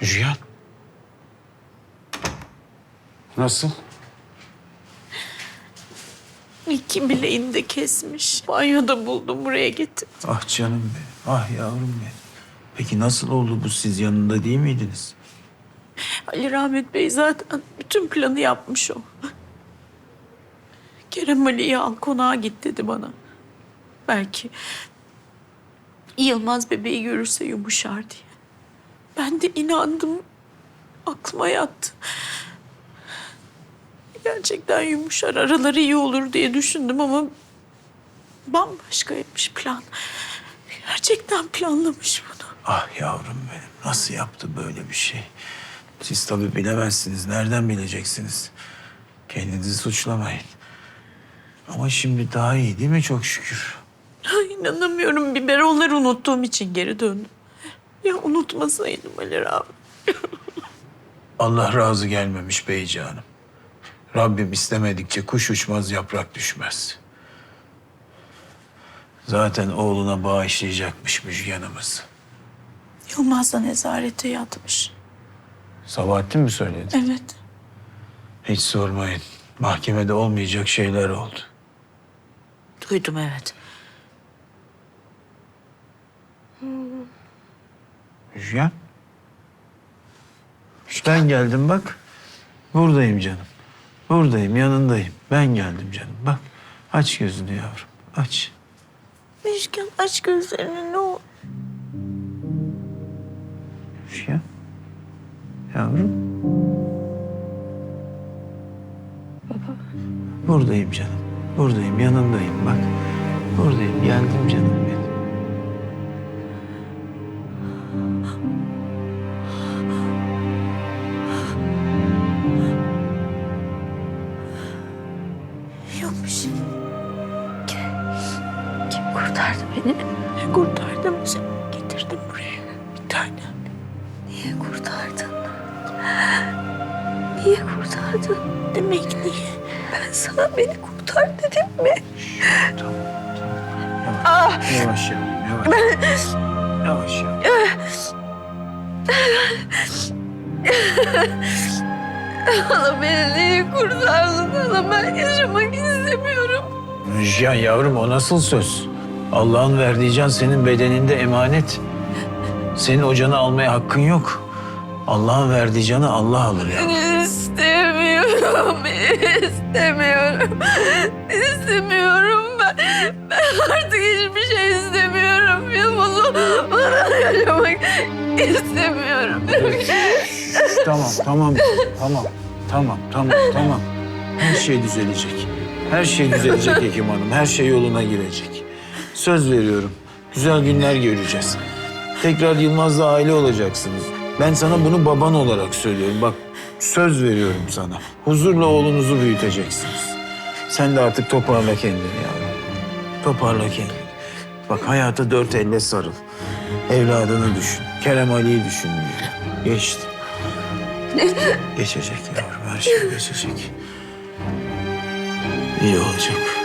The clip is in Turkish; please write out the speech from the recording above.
Müjgan. Nasıl? İki bileğini de kesmiş. Banyoda buldum buraya getirdim. Ah canım benim. Ah yavrum benim. Peki nasıl oldu bu siz yanında değil miydiniz? Ali Rahmet Bey zaten bütün planı yapmış o. Kerem Ali'yi al konağa git dedi bana. Belki Yılmaz bebeği görürse yumuşar diye. Ben de inandım. Aklıma yattı. Gerçekten yumuşar, araları iyi olur diye düşündüm ama bambaşkaymış plan. Gerçekten planlamış bunu. Ah yavrum benim. Nasıl yaptı böyle bir şey? Siz tabii bilemezsiniz. Nereden bileceksiniz? Kendinizi suçlamayın. Ama şimdi daha iyi değil mi çok şükür? Ay, inanamıyorum biberonları unuttuğum için geri döndüm. Ya unutmasaydım Ali Rahmet. Allah razı gelmemiş beycanım. Rabbim istemedikçe kuş uçmaz, yaprak düşmez. Zaten oğluna bağışlayacakmış Müjgan'ımız. Yılmaz da nezarete yatmış. Sabahattin mi söyledi? Evet. Hiç sormayın. Mahkemede olmayacak şeyler oldu. Duydum evet. Müjgan. Ben geldim bak. Buradayım canım. Buradayım, yanındayım. Ben geldim canım. Bak. Aç gözünü yavrum. Aç. Müjgan aç gözlerini ne olur. Müjgan. Yavrum. Baba. Buradayım canım. Buradayım, yanındayım bak. Buradayım, geldim canım Yokmuş. Kim, kim kurtardı beni? Kurtardım seni. Getirdim buraya. Bir tane. Niye kurtardın? Niye kurtardın? Demek niye? Ben sana beni kurtar dedim mi? Tamam, tamam. Yavaş, yavaş yavrum, yavaş. Yavaş yavrum. Hala beni niye kurtardın? Hala ben yaşamak istemiyorum. Müjgan yavrum o nasıl söz? Allah'ın verdiği can senin bedeninde emanet. Senin o canı almaya hakkın yok. Allah'ın verdiği canı Allah alır ya. İstemiyorum, istemiyorum. İstemiyorum ben. Ben artık hiçbir şey istemiyorum. Yılmaz'ı bana yaşamak istemiyorum. Tamam, tamam, tamam, tamam, tamam, tamam. Her şey düzelecek. Her şey düzelecek Hekim Hanım. Her şey yoluna girecek. Söz veriyorum. Güzel günler göreceğiz. Tekrar Yılmaz'la aile olacaksınız. Ben sana bunu baban olarak söylüyorum. Bak söz veriyorum sana. Huzurla oğlunuzu büyüteceksiniz. Sen de artık toparla kendini yavrum. Toparla kendini. Bak hayata dört elle sarıl. Evladını düşün. Kerem Ali'yi düşün. Geçti. Geçecek yavrum. Her şey geçecek. İyi olacak.